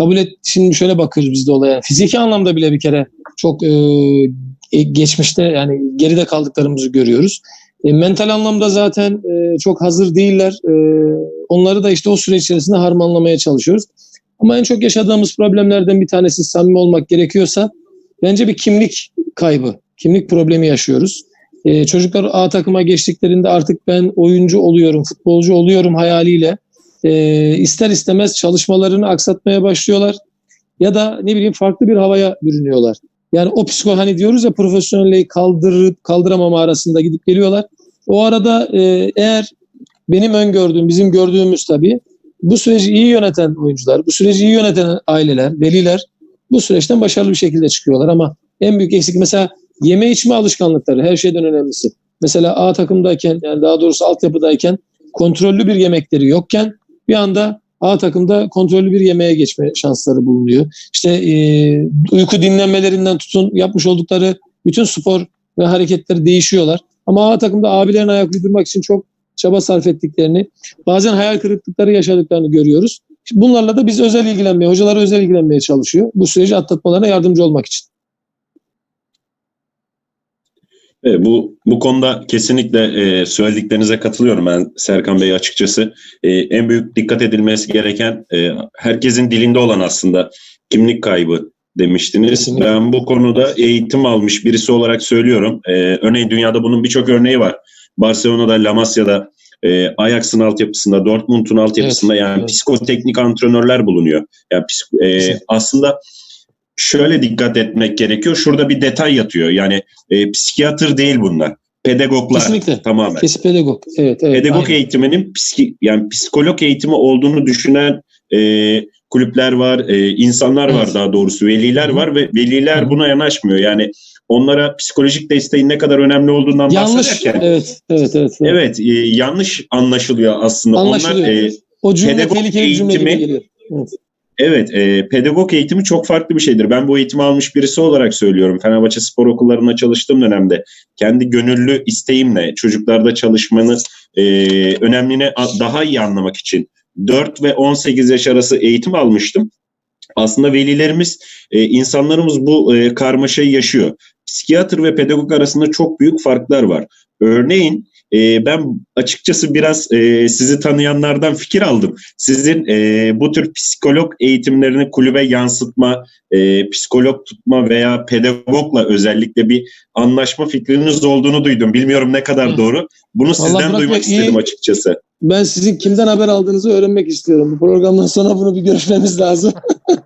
kabul et şimdi şöyle bakıyoruz biz de olaya. Fiziki anlamda bile bir kere çok e, e, geçmişte yani geride kaldıklarımızı görüyoruz. E, mental anlamda zaten e, çok hazır değiller. E, onları da işte o süreç içerisinde harmanlamaya çalışıyoruz. Ama en çok yaşadığımız problemlerden bir tanesi samimi olmak gerekiyorsa bence bir kimlik kaybı, kimlik problemi yaşıyoruz. E, çocuklar A takıma geçtiklerinde artık ben oyuncu oluyorum, futbolcu oluyorum hayaliyle e, ister istemez çalışmalarını aksatmaya başlıyorlar ya da ne bileyim farklı bir havaya bürünüyorlar. Yani o psiko hani diyoruz ya profesyonelliği kaldırıp kaldıramama arasında gidip geliyorlar. O arada e, eğer benim öngördüğüm, bizim gördüğümüz tabii bu süreci iyi yöneten oyuncular, bu süreci iyi yöneten aileler, veliler bu süreçten başarılı bir şekilde çıkıyorlar ama en büyük eksik mesela yeme içme alışkanlıkları her şeyden önemlisi. Mesela A takımdayken yani daha doğrusu altyapıdayken kontrollü bir yemekleri yokken bir anda A takımda kontrollü bir yemeğe geçme şansları bulunuyor. İşte e, uyku dinlenmelerinden tutun yapmış oldukları bütün spor ve hareketleri değişiyorlar. Ama A takımda abilerin ayak uydurmak için çok çaba sarf ettiklerini, bazen hayal kırıklıkları yaşadıklarını görüyoruz. Bunlarla da biz özel ilgilenmeye, hocalar özel ilgilenmeye çalışıyor. Bu süreci atlatmalarına yardımcı olmak için. Evet, bu bu konuda kesinlikle e, söylediklerinize katılıyorum ben Serkan Bey açıkçası. E, en büyük dikkat edilmesi gereken e, herkesin dilinde olan aslında kimlik kaybı demiştiniz. Kesinlikle. Ben bu konuda eğitim almış birisi olarak söylüyorum. E, örneğin dünyada bunun birçok örneği var. Barcelona'da, La Masia'da, e, Ajax'ın altyapısında, Dortmund'un altyapısında evet, yani evet. psikoteknik antrenörler bulunuyor. Yani e, aslında şöyle dikkat etmek gerekiyor. Şurada bir detay yatıyor. Yani e, psikiyatr değil bunlar. Pedagoglar Kesinlikle. tamamen. Kesin pedagog. Evet, evet. Pedagog aynen. eğitiminin psiki, yani psikolog eğitimi olduğunu düşünen e, kulüpler var, e, insanlar evet. var daha doğrusu, veliler Hı. var ve veliler Hı. buna yanaşmıyor. Yani onlara psikolojik desteğin ne kadar önemli olduğundan yanlış, bahsederken. Evet, evet, evet. Evet, evet e, yanlış anlaşılıyor aslında. Anlaşılıyor. Onlar, e, o cümle pedagog tehlikeli cümle gibi geliyor. Evet. Evet, e, pedagog eğitimi çok farklı bir şeydir. Ben bu eğitimi almış birisi olarak söylüyorum. Fenerbahçe spor okullarında çalıştığım dönemde kendi gönüllü isteğimle çocuklarda çalışmanın e, önemliliğini daha iyi anlamak için 4 ve 18 yaş arası eğitim almıştım. Aslında velilerimiz, e, insanlarımız bu e, karmaşayı yaşıyor. Psikiyatr ve pedagog arasında çok büyük farklar var. Örneğin e, ben açıkçası biraz e, sizi tanıyanlardan fikir aldım. Sizin e, bu tür psikolog eğitimlerini kulübe yansıtma, e, psikolog tutma veya pedagogla özellikle bir anlaşma fikriniz olduğunu duydum. Bilmiyorum ne kadar doğru. Bunu Vallahi sizden duymak Bey, istedim iyi. açıkçası. Ben sizin kimden haber aldığınızı öğrenmek istiyorum. Bu programdan sonra bunu bir görüşmemiz lazım.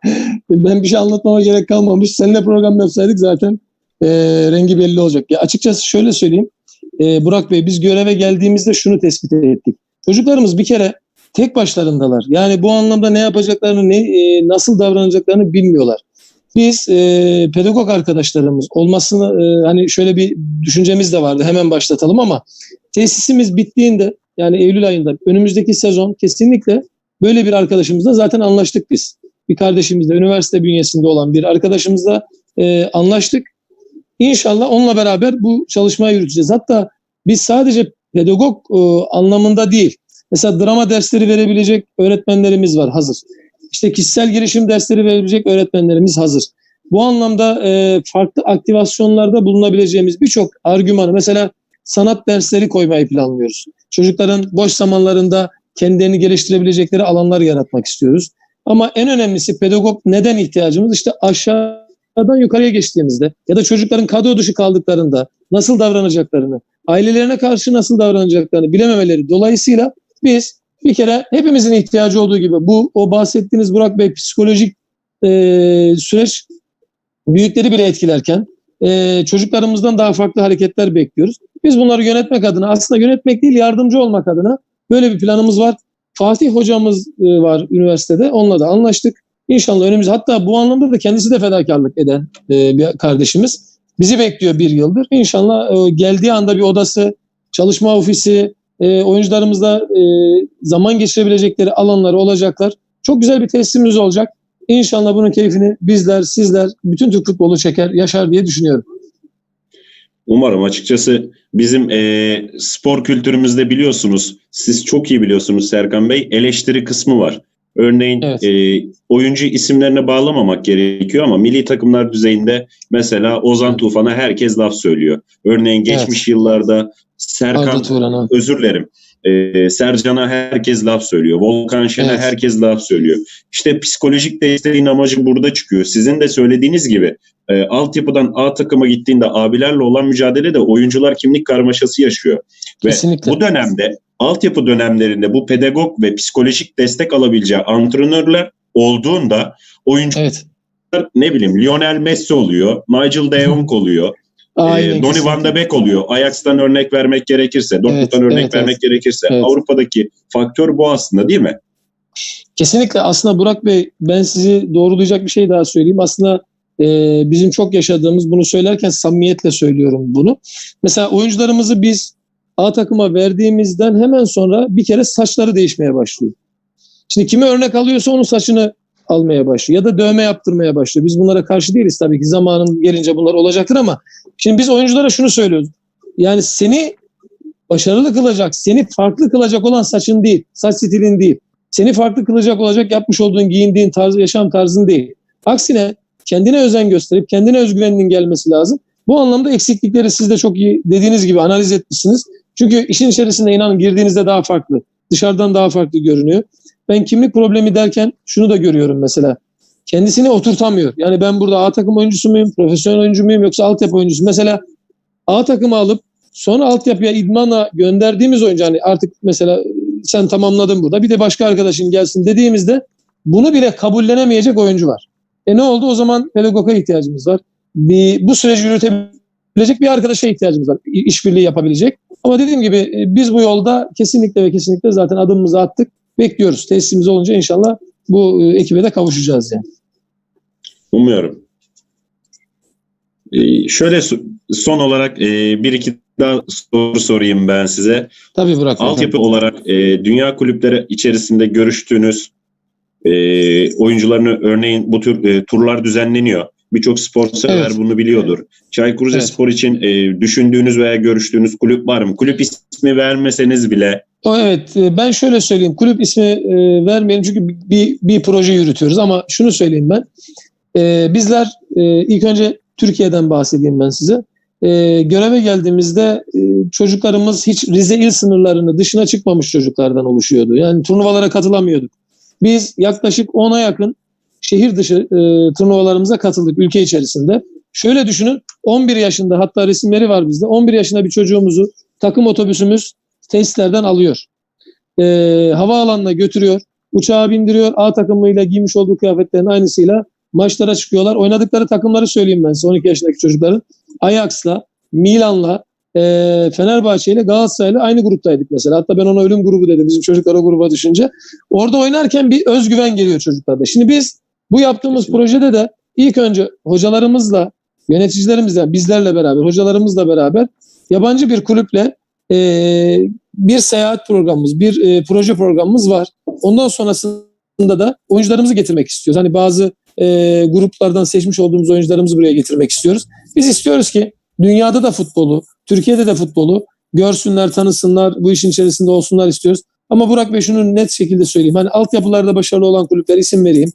ben bir şey anlatmama gerek kalmamış. Seninle program yapsaydık zaten e, rengi belli olacak. Ya açıkçası şöyle söyleyeyim e, Burak Bey biz göreve geldiğimizde şunu tespit ettik. Çocuklarımız bir kere tek başlarındalar. Yani bu anlamda ne yapacaklarını, ne e, nasıl davranacaklarını bilmiyorlar. Biz e, pedagog arkadaşlarımız olmasını e, hani şöyle bir düşüncemiz de vardı. Hemen başlatalım ama tesisimiz bittiğinde yani Eylül ayında önümüzdeki sezon kesinlikle böyle bir arkadaşımızla zaten anlaştık biz. Bir kardeşimizle üniversite bünyesinde olan bir arkadaşımızla e, anlaştık. İnşallah onunla beraber bu çalışmayı yürüteceğiz. Hatta biz sadece pedagog e, anlamında değil. Mesela drama dersleri verebilecek öğretmenlerimiz var hazır. İşte kişisel gelişim dersleri verebilecek öğretmenlerimiz hazır. Bu anlamda e, farklı aktivasyonlarda bulunabileceğimiz birçok argümanı mesela sanat dersleri koymayı planlıyoruz. Çocukların boş zamanlarında kendilerini geliştirebilecekleri alanlar yaratmak istiyoruz. Ama en önemlisi pedagog neden ihtiyacımız? İşte aşağı aşağıdan yukarıya geçtiğimizde ya da çocukların kadro dışı kaldıklarında nasıl davranacaklarını, ailelerine karşı nasıl davranacaklarını bilememeleri dolayısıyla biz bir kere hepimizin ihtiyacı olduğu gibi bu o bahsettiğiniz Burak Bey psikolojik e, süreç büyükleri bile etkilerken e, çocuklarımızdan daha farklı hareketler bekliyoruz. Biz bunları yönetmek adına aslında yönetmek değil yardımcı olmak adına böyle bir planımız var. Fatih hocamız e, var üniversitede onunla da anlaştık. İnşallah önümüz hatta bu anlamda da kendisi de fedakarlık eden e, bir kardeşimiz. Bizi bekliyor bir yıldır. İnşallah e, geldiği anda bir odası, çalışma ofisi, e, oyuncularımızla e, zaman geçirebilecekleri alanları olacaklar. Çok güzel bir tesisimiz olacak. İnşallah bunun keyfini bizler, sizler, bütün Türk futbolu çeker, yaşar diye düşünüyorum. Umarım açıkçası bizim e, spor kültürümüzde biliyorsunuz, siz çok iyi biliyorsunuz Serkan Bey, eleştiri kısmı var. Örneğin Evet. e, oyuncu isimlerine bağlamamak gerekiyor ama milli takımlar düzeyinde mesela Ozan Tufan'a herkes laf söylüyor. Örneğin geçmiş yıllarda Serkan özür dilerim. Ee, Sercan'a herkes laf söylüyor. Volkan Şen'e Evet. herkes laf söylüyor. İşte psikolojik desteğin amacı burada çıkıyor. Sizin de söylediğiniz gibi e, altyapıdan A takıma gittiğinde abilerle olan mücadelede oyuncular kimlik karmaşası yaşıyor. Ve Kesinlikle. bu dönemde altyapı dönemlerinde bu pedagog ve psikolojik destek alabileceği antrenörler olduğunda oyuncular Evet. ne bileyim Lionel Messi oluyor, Nigel de Jong oluyor. Aynen. Ee, Donny van de Beek oluyor. Ajax'tan örnek vermek gerekirse, Dortmund'dan Evet, örnek evet, vermek gerekirse. Evet. Avrupa'daki faktör bu aslında değil mi? Kesinlikle aslında Burak Bey ben sizi doğrulayacak bir şey daha söyleyeyim. Aslında e, bizim çok yaşadığımız bunu söylerken samimiyetle söylüyorum bunu. Mesela oyuncularımızı biz A takıma verdiğimizden hemen sonra bir kere saçları değişmeye başlıyor. Şimdi kimi örnek alıyorsa onun saçını almaya başlıyor ya da dövme yaptırmaya başlıyor. Biz bunlara karşı değiliz tabii ki zamanın gelince bunlar olacaktır ama şimdi biz oyunculara şunu söylüyoruz. Yani seni başarılı kılacak, seni farklı kılacak olan saçın değil, saç stilin değil. Seni farklı kılacak olacak yapmış olduğun giyindiğin tarz, yaşam tarzın değil. Aksine kendine özen gösterip kendine özgüveninin gelmesi lazım. Bu anlamda eksiklikleri siz de çok iyi dediğiniz gibi analiz etmişsiniz. Çünkü işin içerisinde inanın girdiğinizde daha farklı. Dışarıdan daha farklı görünüyor. Ben kimlik problemi derken şunu da görüyorum mesela. Kendisini oturtamıyor. Yani ben burada A takım oyuncusu muyum, profesyonel oyuncu muyum yoksa altyapı oyuncusu? Mesela A takımı alıp sonra altyapıya idmana gönderdiğimiz oyuncu hani artık mesela sen tamamladın burada bir de başka arkadaşın gelsin dediğimizde bunu bile kabullenemeyecek oyuncu var. E ne oldu? O zaman pedagoga ihtiyacımız var. Bir, bu süreci yürütebilecek bir arkadaşa ihtiyacımız var. İşbirliği yapabilecek. Ama dediğim gibi e, biz bu yolda kesinlikle ve kesinlikle zaten adımımızı attık. Bekliyoruz. Tesisimiz olunca inşallah bu e, ekibe de kavuşacağız yani. Umuyorum. Ee, şöyle so- son olarak e, bir iki daha soru sorayım ben size. Tabii Burak. Altyapı olarak e, dünya kulüpleri içerisinde görüştüğünüz e, oyuncularını örneğin bu tür e, turlar düzenleniyor. Birçok spor sever Evet. bunu biliyordur. Çaykur Evet. Rizespor için e, düşündüğünüz veya görüştüğünüz kulüp var mı? Kulüp ismi vermeseniz bile O evet e, ben şöyle söyleyeyim kulüp ismi e, vermeyelim çünkü bir, bir proje yürütüyoruz ama şunu söyleyeyim ben. E, bizler e, ilk önce Türkiye'den bahsedeyim ben size. E, göreve geldiğimizde e, çocuklarımız hiç Rize il sınırlarını dışına çıkmamış çocuklardan oluşuyordu. Yani turnuvalara katılamıyorduk. Biz yaklaşık 10'a yakın şehir dışı e, turnuvalarımıza katıldık ülke içerisinde. Şöyle düşünün 11 yaşında hatta resimleri var bizde 11 yaşında bir çocuğumuzu takım otobüsümüz tesislerden alıyor. Ee, havaalanına götürüyor. Uçağa bindiriyor. A takımıyla giymiş olduğu kıyafetlerin aynısıyla maçlara çıkıyorlar. Oynadıkları takımları söyleyeyim ben size 12 yaşındaki çocukların. Ajax'la, Milan'la, e, Fenerbahçe Galatasaray'la aynı gruptaydık mesela. Hatta ben ona ölüm grubu dedim bizim çocuklar o gruba düşünce. Orada oynarken bir özgüven geliyor çocuklarda. Şimdi biz bu yaptığımız projede de ilk önce hocalarımızla, yöneticilerimizle, bizlerle beraber, hocalarımızla beraber yabancı bir kulüple e, bir seyahat programımız, bir e, proje programımız var. Ondan sonrasında da oyuncularımızı getirmek istiyoruz. Hani bazı e, gruplardan seçmiş olduğumuz oyuncularımızı buraya getirmek istiyoruz. Biz istiyoruz ki dünyada da futbolu, Türkiye'de de futbolu görsünler, tanısınlar, bu işin içerisinde olsunlar istiyoruz. Ama Burak Bey şunu net şekilde söyleyeyim. Hani altyapılarda başarılı olan kulüpler isim vereyim.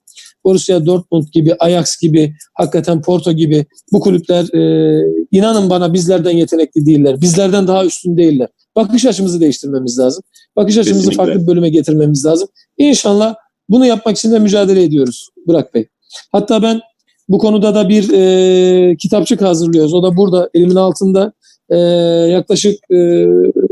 Borussia Dortmund gibi, Ajax gibi, hakikaten Porto gibi bu kulüpler e, inanın bana bizlerden yetenekli değiller. Bizlerden daha üstün değiller. Bakış açımızı değiştirmemiz lazım. Bakış açımızı Kesinlikle. farklı bir bölüme getirmemiz lazım. İnşallah bunu yapmak için de mücadele ediyoruz Burak Bey. Hatta ben bu konuda da bir e, kitapçık hazırlıyoruz. O da burada elimin altında e, yaklaşık e,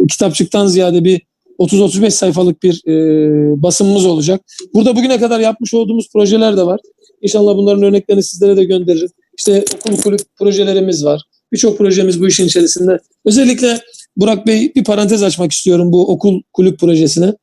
kitapçıktan ziyade bir 30-35 sayfalık bir e, basımımız olacak. Burada bugüne kadar yapmış olduğumuz projeler de var. İnşallah bunların örneklerini sizlere de gönderirim. İşte okul kulüp projelerimiz var. Birçok projemiz bu işin içerisinde. Özellikle Burak Bey bir parantez açmak istiyorum bu okul kulüp projesine.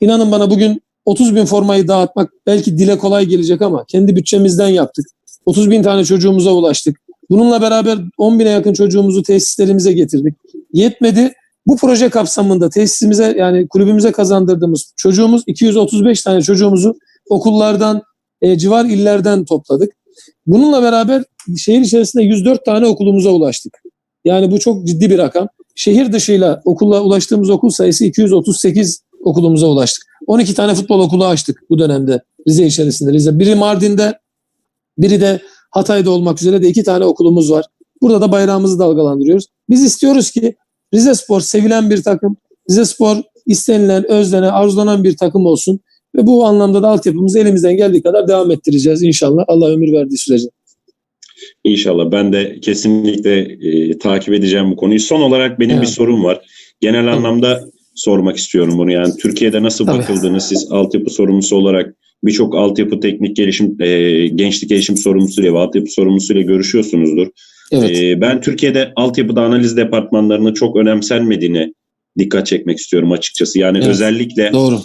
İnanın bana bugün 30 bin formayı dağıtmak belki dile kolay gelecek ama kendi bütçemizden yaptık. 30 bin tane çocuğumuza ulaştık. Bununla beraber 10 bine yakın çocuğumuzu tesislerimize getirdik. Yetmedi. Bu proje kapsamında tesisimize yani kulübümüze kazandırdığımız çocuğumuz 235 tane çocuğumuzu okullardan, e, civar illerden topladık. Bununla beraber şehir içerisinde 104 tane okulumuza ulaştık. Yani bu çok ciddi bir rakam. Şehir dışıyla okulla ulaştığımız okul sayısı 238 okulumuza ulaştık. 12 tane futbol okulu açtık bu dönemde Rize içerisinde. Rize. Biri Mardin'de, biri de Hatay'da olmak üzere de iki tane okulumuz var. Burada da bayrağımızı dalgalandırıyoruz. Biz istiyoruz ki Rize Spor sevilen bir takım, Rize Spor istenilen, özlenen, arzulanan bir takım olsun. Ve bu anlamda da altyapımızı elimizden geldiği kadar devam ettireceğiz inşallah. Allah ömür verdiği sürece. İnşallah ben de kesinlikle e, takip edeceğim bu konuyu. Son olarak benim Evet. bir sorum var. Genel anlamda sormak istiyorum bunu. Yani Türkiye'de nasıl Tabii. bakıldığını siz altyapı sorumlusu olarak birçok altyapı teknik gelişim, e, gençlik gelişim sorumlusuyla ve altyapı sorumlusuyla görüşüyorsunuzdur. Evet. E, ben Türkiye'de altyapıda analiz departmanlarının çok önemsenmediğini dikkat çekmek istiyorum açıkçası. Yani Evet. özellikle Doğru.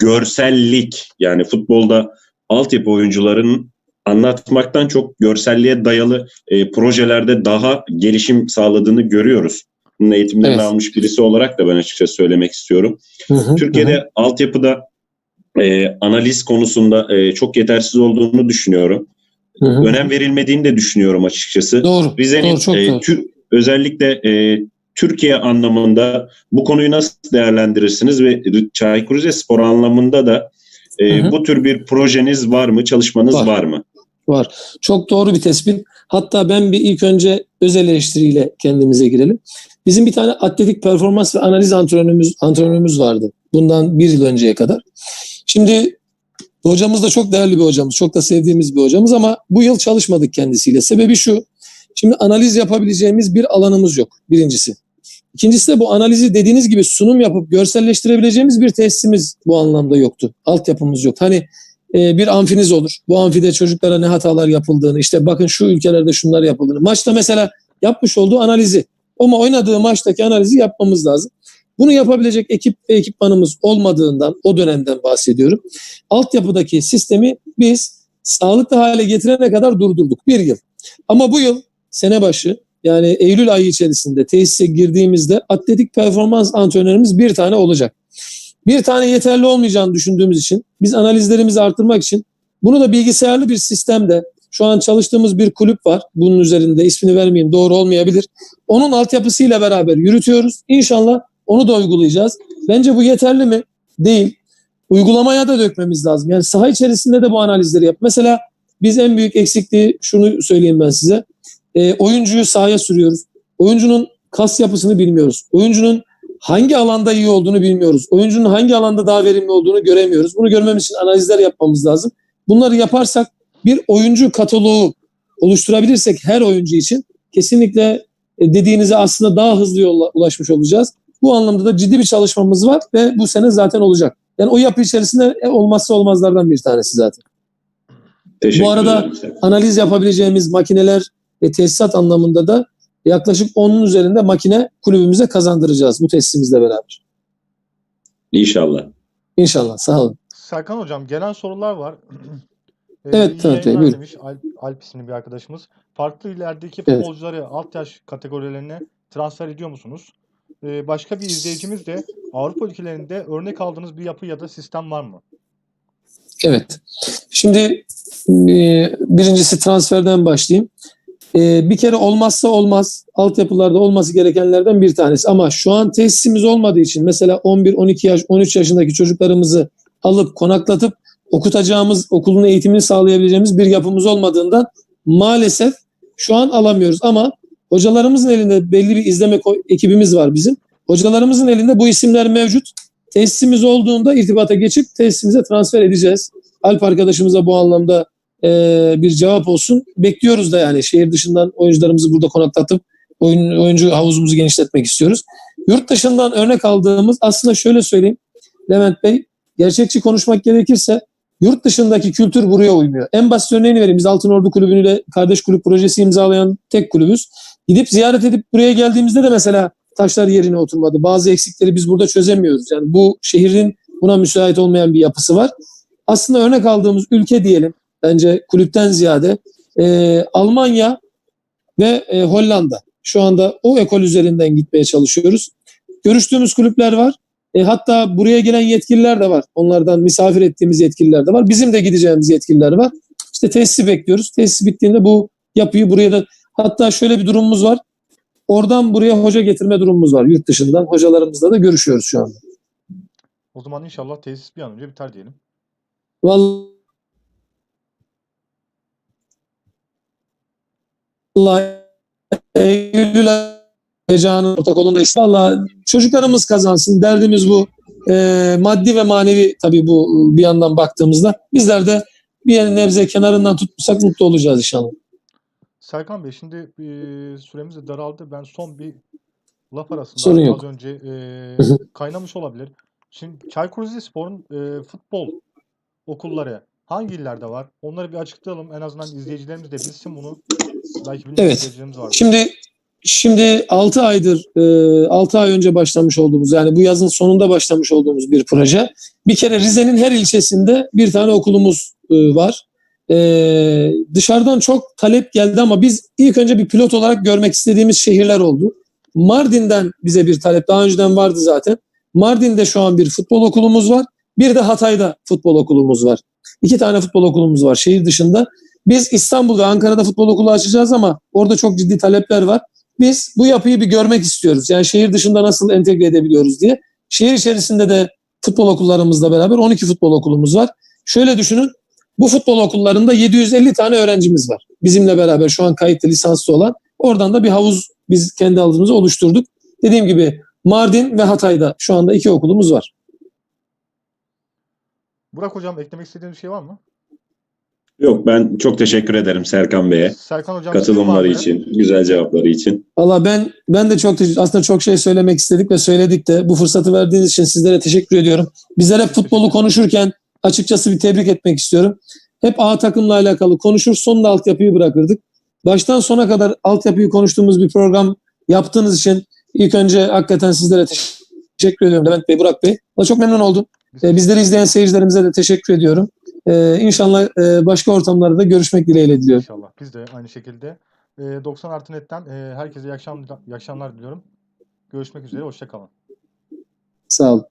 görsellik yani futbolda altyapı oyuncuların anlatmaktan çok görselliğe dayalı e, projelerde daha gelişim sağladığını görüyoruz. Bunun eğitimlerini Evet. almış birisi olarak da ben açıkçası söylemek istiyorum. Hı hı, hı. Türkiye'de altyapıda e, analiz konusunda e, çok yetersiz olduğunu düşünüyorum. Hı hı. Önem verilmediğini de düşünüyorum açıkçası. Doğru. Rize'nin Doğru, çok e, doğru. Tür- özellikle e, Türkiye anlamında bu konuyu nasıl değerlendirirsiniz ve Çaykur Rizespor anlamında da e, Hı hı. bu tür bir projeniz var mı, çalışmanız Var. var, mı? Var. Çok doğru bir tespit. Hatta ben bir ilk önce özel eleştiriyle kendimize girelim. Bizim bir tane atletik performans ve analiz antrenörümüz, antrenörümüz vardı. Bundan bir yıl önceye kadar. Şimdi hocamız da çok değerli bir hocamız. Çok da sevdiğimiz bir hocamız ama bu yıl çalışmadık kendisiyle. Sebebi şu. Şimdi analiz yapabileceğimiz bir alanımız yok. Birincisi. İkincisi de bu analizi dediğiniz gibi sunum yapıp görselleştirebileceğimiz bir tesisimiz bu anlamda yoktu. Altyapımız yok. Hani e, bir amfiniz olur. Bu amfide çocuklara ne hatalar yapıldığını, işte bakın şu ülkelerde şunlar yapıldığını. Maçta mesela yapmış olduğu analizi, ama oynadığı maçtaki analizi yapmamız lazım. Bunu yapabilecek ekip ve ekipmanımız olmadığından, o dönemden bahsediyorum. Altyapıdaki sistemi biz sağlıklı hale getirene kadar durdurduk. Bir yıl. Ama bu yıl sene başı yani Eylül ayı içerisinde tesise girdiğimizde atletik performans antrenörümüz bir tane olacak. Bir tane yeterli olmayacağını düşündüğümüz için biz analizlerimizi arttırmak için bunu da bilgisayarlı bir sistemde şu an çalıştığımız bir kulüp var. Bunun üzerinde ismini vermeyeyim doğru olmayabilir. Onun altyapısıyla beraber yürütüyoruz. İnşallah onu da uygulayacağız. Bence bu yeterli mi? Değil. Uygulamaya da dökmemiz lazım. Yani saha içerisinde de bu analizleri yap. Mesela biz en büyük eksikliği şunu söyleyeyim ben size. E, oyuncuyu sahaya sürüyoruz. Oyuncunun kas yapısını bilmiyoruz. Oyuncunun hangi alanda iyi olduğunu bilmiyoruz. Oyuncunun hangi alanda daha verimli olduğunu göremiyoruz. Bunu görmemiz için analizler yapmamız lazım. Bunları yaparsak bir oyuncu kataloğu oluşturabilirsek her oyuncu için kesinlikle e, dediğinize aslında daha hızlı yolla ulaşmış olacağız. Bu anlamda da ciddi bir çalışmamız var ve bu sene zaten olacak. Yani o yapı içerisinde e, olmazsa olmazlardan bir tanesi zaten. Teşekkür Bu arada- ederim. Analiz yapabileceğimiz makineler ve tesisat anlamında da yaklaşık 10'un üzerinde makine kulübümüze kazandıracağız bu tesisimizle beraber. İnşallah. İnşallah. Sağ olun. Serkan hocam gelen sorular var. Ee, Evet, Talat Bey, buyurun. demiş Alp, Alp isimli bir arkadaşımız. Farklı illerdeki Evet. futbolcuları alt yaş kategorilerine transfer ediyor musunuz? Ee, başka bir izleyicimiz de Avrupa ülkelerinde örnek aldığınız bir yapı ya da sistem var mı? Evet. Şimdi e, birincisi transferden başlayayım. E, Bir kere olmazsa olmaz, altyapılarda olması gerekenlerden bir tanesi. Ama şu an tesisimiz olmadığı için mesela 11, 12 yaş, 13 yaşındaki çocuklarımızı alıp konaklatıp okutacağımız, okulun eğitimini sağlayabileceğimiz bir yapımız olmadığından maalesef şu an alamıyoruz. Ama hocalarımızın elinde belli bir izleme ekibimiz var bizim. Hocalarımızın elinde bu isimler mevcut. Tesisimiz olduğunda irtibata geçip tesisimize transfer edeceğiz. Alp arkadaşımıza bu anlamda e, bir cevap olsun. Bekliyoruz da yani şehir dışından oyuncularımızı burada konaklatıp oyun, oyuncu havuzumuzu genişletmek istiyoruz. Yurt dışından örnek aldığımız aslında şöyle söyleyeyim Levent Bey gerçekçi konuşmak gerekirse yurt dışındaki kültür buraya uymuyor. En basit örneğini vereyim. Biz Altınordu Kulübü'yle kardeş kulüp projesi imzalayan tek kulübüz. Gidip ziyaret edip buraya geldiğimizde de mesela taşlar yerine oturmadı. Bazı eksikleri biz burada çözemiyoruz. Yani bu şehrin buna müsait olmayan bir yapısı var. Aslında örnek aldığımız ülke diyelim bence kulüpten ziyade e, Almanya ve e, Hollanda. Şu anda o ekol üzerinden gitmeye çalışıyoruz. Görüştüğümüz kulüpler var. E, hatta buraya gelen yetkililer de var. Onlardan misafir ettiğimiz yetkililer de var. Bizim de gideceğimiz yetkililer var. İşte tesisi bekliyoruz. Tesis bittiğinde bu yapıyı buraya da hatta şöyle bir durumumuz var. Oradan buraya hoca getirme durumumuz var yurt dışından. Hocalarımızla da görüşüyoruz şu anda. O zaman inşallah tesis bir an önce biter diyelim. Vallahi Eylül heyecanı protokolünde Valla çocuklarımız kazansın. Derdimiz bu. Ee, maddi ve manevi tabii bu bir yandan baktığımızda. Bizler de bir nebze kenarından tutmuşsak mutlu olacağız inşallah. Serkan Bey şimdi e, süremiz de daraldı. Ben son bir laf arasında Sorun az yok. önce e, kaynamış olabilir. Şimdi Çaykur Rizespor'un e, futbol okulları hangi illerde var? Onları bir açıklayalım. En azından izleyicilerimiz de bilsin bunu. Belki bilmeyen Evet. izleyicilerimiz var. Şimdi şimdi 6 aydır 6 ay önce başlamış olduğumuz yani bu yazın sonunda başlamış olduğumuz bir proje. Bir kere Rize'nin her ilçesinde bir tane okulumuz e, var. E, dışarıdan çok talep geldi ama biz ilk önce bir pilot olarak görmek istediğimiz şehirler oldu. Mardin'den bize bir talep daha önceden vardı zaten. Mardin'de şu an bir futbol okulumuz var. Bir de Hatay'da futbol okulumuz var. İki tane futbol okulumuz var şehir dışında. Biz İstanbul ve Ankara'da futbol okulu açacağız ama orada çok ciddi talepler var. Biz bu yapıyı bir görmek istiyoruz. Yani şehir dışında nasıl entegre edebiliyoruz diye. Şehir içerisinde de futbol okullarımızla beraber 12 futbol okulumuz var. Şöyle düşünün. Bu futbol okullarında 750 tane öğrencimiz var. Bizimle beraber şu an kayıtlı lisanslı olan. Oradan da bir havuz biz kendi havuzumuzu oluşturduk. Dediğim gibi Mardin ve Hatay'da şu anda iki okulumuz var. Burak Hocam eklemek istediğiniz bir şey var mı? Yok ben çok teşekkür ederim Serkan Bey'e. Serkan Hocam Katılımları mı? için, güzel cevapları için. Valla ben ben de çok aslında çok şey söylemek istedik ve söyledik de bu fırsatı verdiğiniz için sizlere teşekkür ediyorum. Bizler hep futbolu konuşurken açıkçası bir tebrik etmek istiyorum. Hep A takımla alakalı konuşur sonunda altyapıyı bırakırdık. Baştan sona kadar altyapıyı konuştuğumuz bir program yaptığınız için ilk önce hakikaten sizlere teşekkür ediyorum Levent Bey, Burak Bey. Valla çok memnun oldum. Ee, Bizleri izleyen seyircilerimize de teşekkür ediyorum. Ee, İnşallah e, başka ortamlarda da görüşmek dileğiyle diliyorum. İnşallah. Biz de aynı şekilde. E, 90 artı netten e, herkese iyi, akşam, iyi akşamlar diliyorum. Görüşmek üzere. Hoşçakalın. Sağ olun.